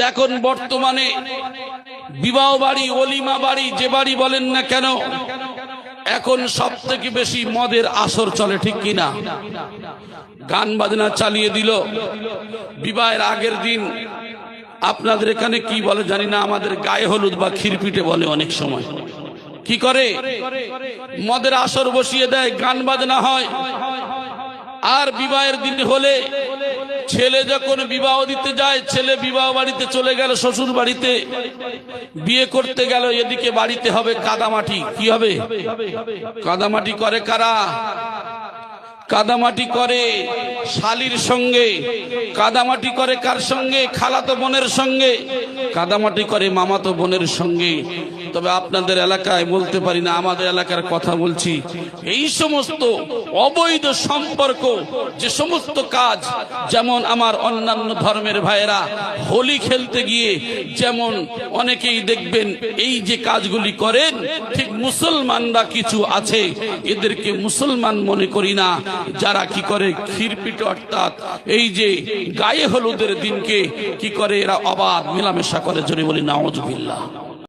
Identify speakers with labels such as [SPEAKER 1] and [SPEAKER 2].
[SPEAKER 1] দেখুন, বর্তমানে বিবাহ বাড়ি, অলিমা বাড়ি, যে বাড়ি বলেন না কেন, এখন সব থেকে বেশি মদের আসর চলে, ঠিক কিনা গান বাজনা চালিয়ে দিল। বিবাহের আগের দিন আপনাদের এখানে কি বলে জানি না, আমাদের গায়ে হলুদ বা খিরপিটে বলে অনেক সময়। কি করে? মদের আসর বসিয়ে দেয়, গান বাজনা হয়। আর বিবাহের দিন হলে ছেলে যখন বিবাহ দিতে যায়, ছেলে বিবাহ বাড়িতে চলে গেল শ্বশুর বাড়িতে। বিয়ে করতে গেল, এদিকে বাড়িতে হবে কাদামাটি। কি হবে? কাদামাটি করে কারা? কাদামাটি করে শালির সঙ্গে, কাদামাটি করে কার সঙ্গে, খালাতো বোনের সঙ্গে, কাদামাটি করে মামাতো বোনের সঙ্গে। তবে আপনাদের এলাকায় বলতে পারি না, আমাদের এলাকার কথা বলছি। এই সমস্ত অবৈধ সম্পর্ক, যে সমস্ত কাজ, যেমন আমার অন্যান্য ধর্মের ভাইয়েরা হোলি খেলতে গিয়ে, যেমন অনেকেই দেখবেন এই যে কাজগুলি করেন, ঠিক মুসলমানরা কিছু আছে, এদেরকে মুসলমান মনে করি না। যারা কি করে ক্ষীরপিট অর্থাৎ এই যে গায়ে হলুদের দিনকে কি করে এরা অবাধ মেলামেশা করে জোরে বলি নাওজবিল্লাহ